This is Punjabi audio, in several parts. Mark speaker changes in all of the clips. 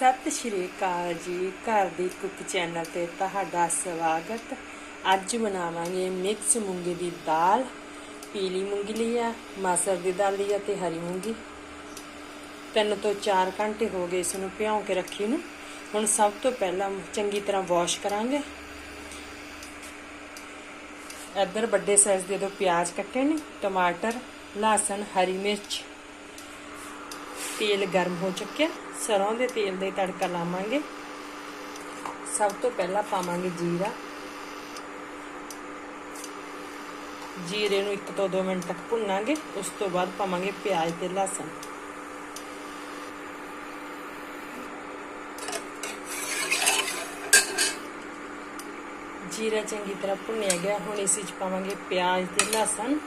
Speaker 1: ਸਤਿ ਸ਼੍ਰੀ ਅਕਾਲ ਜੀ। ਘਰ ਦੀ ਕੁੱਕ ਚੈਨਲ ਤੇ ਤੁਹਾਡਾ ਸਵਾਗਤ। ਅੱਜ ਬਣਾਵਾਂਗੇ ਮਿਕਸ ਮੂੰਗੀ ਦੀ ਦਾਲ। ਪੀਲੀ ਮੂੰਗੀ ਲਈ ਆ, ਮਸਰ ਦੀ ਦਾਲ ਲਈ ਆ ਤੇ ਹਰੀ ਮੂੰਗੀ। ਤਿੰਨ ਤੋਂ 4 ਘੰਟੇ ਹੋ ਗਏ ਇਸ ਨੂੰ ਭਿਉਂ ਕੇ ਰੱਖੀ ਨੂੰ। ਹੁਣ ਸਭ ਤੋਂ ਪਹਿਲਾਂ ਚੰਗੀ ਤਰ੍ਹਾਂ ਵਾਸ਼ ਕਰਾਂਗੇ। ਇੱਧਰ ਵੱਡੇ ਸਾਈਜ਼ ਦੇ ਦੋ ਪਿਆਜ਼ ਕੱਟੇ ਨੇ, ਟਮਾਟਰ, ਲਸਣ, ਹਰੀ ਮਿਰਚ। ਤੇਲ ਗਰਮ ਹੋ ਚੁੱਕਿਆ। ਸਰੋਂ ਦੇ ਤੇਲ ਦੇ ਤੜਕਾ ਲਾਵਾਂਗੇ। ਸਭ ਤੋਂ ਪਹਿਲਾਂ ਪਾਵਾਂਗੇ ਜੀਰਾ। ਜੀਰੇ ਨੂੰ 1 ਤੋਂ 2 ਮਿੰਟ ਤੱਕ ਭੁੰਨਾਂਗੇ। ਉਸ ਤੋਂ ਬਾਅਦ ਪਾਵਾਂਗੇ ਪਿਆਜ਼ ਤੇ ਲਸਣ। ਜੀਰਾ ਚੰਗੀ ਤਰ੍ਹਾਂ ਭੁੰਨਿਆ ਗਿਆ। ਹੁਣ ਇਸ ਵਿੱਚ ਪਾਵਾਂਗੇ ਪਿਆਜ਼ ਤੇ ਲਸਣ।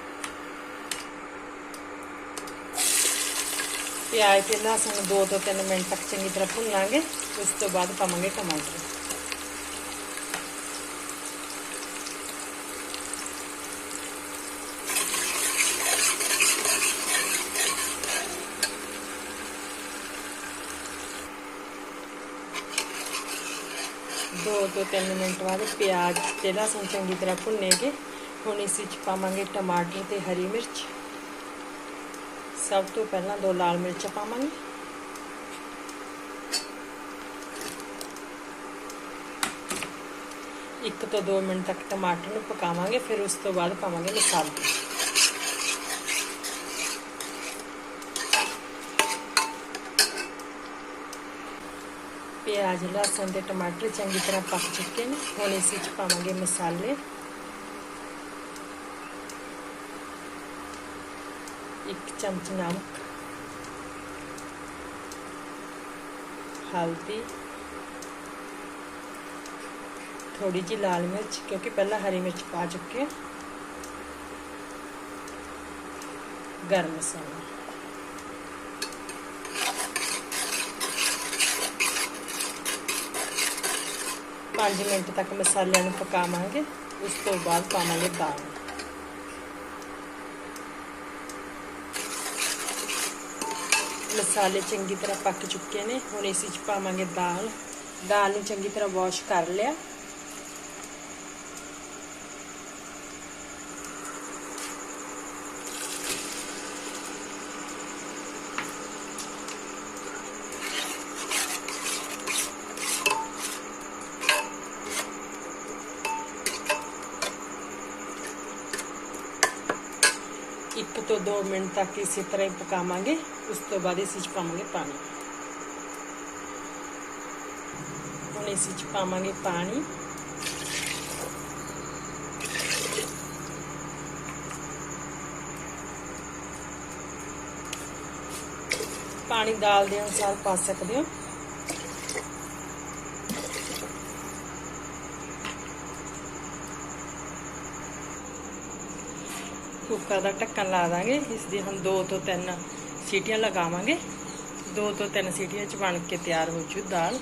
Speaker 1: ਪਿਆਜ਼ ਤੇ ਲਸਣ 2 ਤੋਂ 3 ਮਿੰਟ ਤੱਕ ਚੰਗੀ ਤਰ੍ਹਾਂ ਭੁੰਨਾਂਗੇ ਉਸ ਤੋਂ ਬਾਅਦ ਪਾਵਾਂਗੇ ਟਮਾਟਰ ਦੋ ਤੋਂ 3 ਮਿੰਟ ਬਾਅਦ ਪਿਆਜ਼ ਤੇ ਲਸਣ ਚੰਗੀ ਤਰ੍ਹਾਂ ਭੁੰਨੇਗੇ ਹੁਣ ਇਸ ਵਿੱਚ ਪਾਵਾਂਗੇ ਟਮਾਟਰ ਤੇ ਹਰੀ ਮਿਰਚ ਸਭ ਤੋਂ ਪਹਿਲਾਂ ਦੋ ਲਾਲ ਮਿਰਚ ਪਾਵਾਂਗੇ। ਇੱਕ ਤੋਂ 2 ਮਿੰਟ ਤੱਕ ਟਮਾਟਰ ਨੂੰ ਪਕਾਵਾਂਗੇ, ਫਿਰ ਉਸ ਤੋਂ ਬਾਅਦ ਪਾਵਾਂਗੇ ਮਸਾਲੇ। ਪਿਆਜ਼, ਲਸਣ ਤੇ ਟਮਾਟਰ ਚੰਗੀ ਤਰ੍ਹਾਂ ਪੱਕ ਚੁੱਕੇ ਨੇ। ਹੁਣ ਇਸ ਵਿੱਚ ਪਾਵਾਂਗੇ ਮਸਾਲੇ। ਇੱਕ ਚਮਚ ਨਮਕ ਹਲਦੀ ਥੋੜੀ ਜਿਹੀ ਲਾਲ ਮਿਰਚ ਕਿਉਂਕਿ ਪਹਿਲਾਂ ਹਰੀ ਮਿਰਚ ਪਾ ਚੁੱਕੇ ਹਾਂ ਗਰਮ ਮਸਾਲਾ ਪੰਜ ਮਿੰਟ ਤੱਕ ਮਸਾਲਿਆਂ ਨੂੰ ਪਕਾਵਾਂਗੇ ਉਸ ਤੋਂ ਬਾਅਦ ਪਾਵਾਂਗੇ ਮਸਾਲੇ ਚੰਗੀ ਤਰ੍ਹਾਂ ਪੱਕ ਚੁੱਕੇ ਨੇ। ਹੁਣ ਇਸ ਵਿੱਚ ਪਾਵਾਂਗੇ ਦਾਲ। ਦਾਲ ਨੂੰ ਚੰਗੀ ਤਰ੍ਹਾਂ ਵਾਸ਼ ਕਰ ਲਿਆ। ਇੱਕ ਤੋਂ 2 ਮਿੰਟ ਤੱਕ ਇਸੇ ਤਰ੍ਹਾਂ ਹੀ ਪਕਾਵਾਂਗੇ, ਉਸ ਤੋਂ ਬਾਅਦ ਇਸ ਵਿੱਚ ਪਾਵਾਂਗੇ ਪਾਣੀ। ਹੁਣ ਇਸ ਵਿੱਚ ਪਾਵਾਂਗੇ ਪਾਣੀ। ਪਾਣੀ ਦਾਲ ਦੇ ਅਨੁਸਾਰ ਪਾ ਸਕਦੇ ਹੋ। ਕੁੱਕਰ ਦਾ ਢੱਕਣ ਲਾ ਦਾਂਗੇ ਇਸ ਦੀ ਹੁਣ 2 ਤੋਂ 3 ਸੀਟੀਆਂ ਲਗਾਵਾਂਗੇ। 2 ਤੋਂ 3 ਸੀਟੀਆਂ ਚ ਬਣ ਕੇ ਤਿਆਰ ਹੋ ਜੂ ਦਾਲ।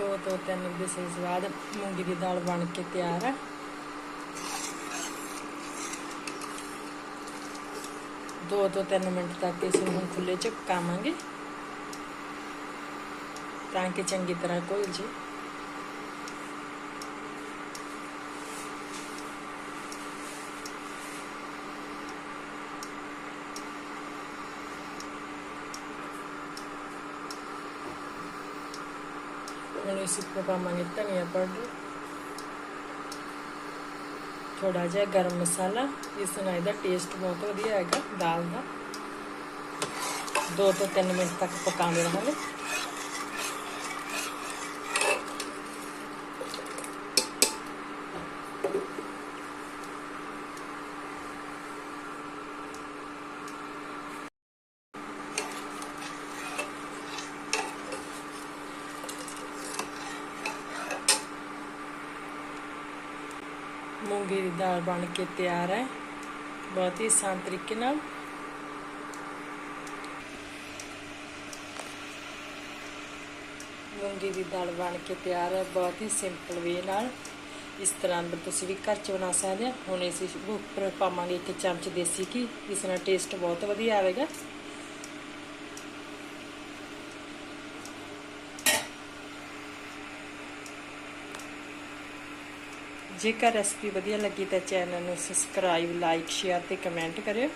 Speaker 1: ਦੋ ਤੋਂ ਤਿੰਨ ਵਿਸਲ ਬਾਅਦ ਮੂੰਗੀ ਦੀ ਦਾਲ ਬਣ ਕੇ ਤਿਆਰ ਹੈ ਦੋ ਤੋਂ ਤਿੰਨ ਮਿੰਟ ਤੱਕ ਇਸ ਨੂੰ ਖੁੱਲੇ ਚ ਪਕਾਵਾਂਗੇ ਤਾਂ ਕਿ ਚੰਗੀ ਤਰ੍ਹਾਂ ਘੁਲ ਜੇ। ਇਸੇ ਕੋ ਪਾਵਾਂਗੇ ਧਨੀਆ ਪਾਊਡਰ ਥੋੜਾ ਜਿਹਾ ਗਰਮ ਮਸਾਲਾ ਇਸ ਨਾਲ ਇਹਦਾ ਟੇਸਟ ਬਹੁਤ ਵਧੀਆ ਆਏਗਾ ਦਾਲ ਦਾ। 2 ਤੋਂ 3 ਮਿੰਟ ਤੱਕ ਪਕਾਉਂਦੇ ਰਹਾਂਗੇ। ਮੂੰਗੀ ਦੀ ਦਾਲ ਬਣ ਕੇ ਤਿਆਰ ਹੈ। ਬਹੁਤ ਹੀ ਆਸਾਨ ਤਰੀਕੇ ਨਾਲ। ਮੂੰਗੀ ਦੀ ਦਾਲ ਬਣ ਕੇ ਤਿਆਰ ਹੈ, ਬਹੁਤ ਹੀ ਸਿੰਪਲ ਵੇ ਨਾਲ। ਇਸ ਤਰ੍ਹਾਂ ਦਾ ਤੁਸੀਂ ਵੀ ਘਰ 'ਚ ਬਣਾ ਸਕਦੇ ਹੋ। ਹੁਣ ਇਸ ਉੱਪਰ ਪਾਵਾਂਗੇ ਇੱਕ ਚਮਚ ਦੇਸੀ ਘੀ। ਇਸ ਨਾਲ ਟੇਸਟ ਬਹੁਤ ਵਧੀਆ ਆਵੇਗਾ। ਜੇਕਰ ਰੈਸਪੀ ਵਧੀਆ ਲੱਗੀ ਤਾਂ ਚੈਨਲ ਨੂੰ ਸਬਸਕ੍ਰਾਈਬ ਲਾਈਕ ਸ਼ੇਅਰ ਤੇ ਕਮੈਂਟ ਕਰਿਓ।